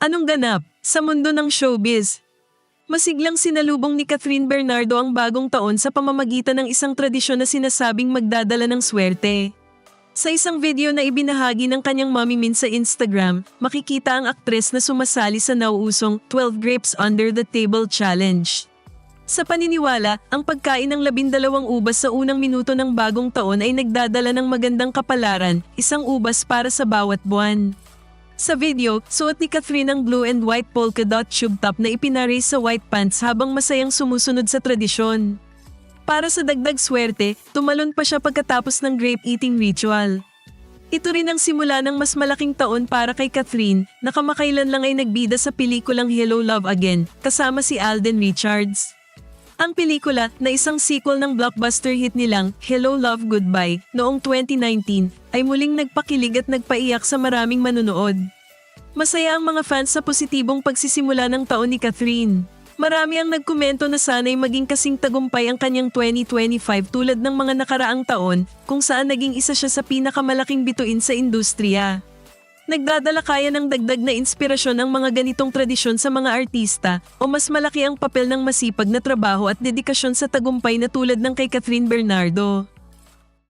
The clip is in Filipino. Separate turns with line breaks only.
Anong ganap sa mundo ng showbiz? Masiglang sinalubong ni Catherine Bernardo ang bagong taon sa pamamagitan ng isang tradisyon na sinasabing magdadala ng swerte. Sa isang video na ibinahagi ng kanyang mommy min sa Instagram, makikita ang aktres na sumasali sa nauusong 12 Grapes Under the Table Challenge. Sa paniniwala, ang pagkain ng labindalawang ubas sa unang minuto ng bagong taon ay nagdadala ng magandang kapalaran, isang ubas para sa bawat buwan. Sa video, suot ni Catherine ang blue and white polka dot tube top na ipinaray sa white pants habang masayang sumusunod sa tradisyon. Para sa dagdag swerte, tumalon pa siya pagkatapos ng grape eating ritual. Ito rin ang simula ng mas malaking taon para kay Catherine na kamakailan lang ay nagbida sa pelikulang Hello Love Again kasama si Alden Richards. Ang pelikula na isang sequel ng blockbuster hit nilang Hello Love Goodbye noong 2019 ay muling nagpakilig at nagpaiyak sa maraming manunood. Masaya ang mga fans sa positibong pagsisimula ng taon ni Catherine. Marami ang nagkomento na sana'y maging kasing tagumpay ang kanyang 2025 tulad ng mga nakaraang taon kung saan naging isa siya sa pinakamalaking bituin sa industriya. Nagdadala kaya ng dagdag na inspirasyon ang mga ganitong tradisyon sa mga artista o mas malaki ang papel ng masipag na trabaho at dedikasyon sa tagumpay na tulad ng kay Catherine Bernardo.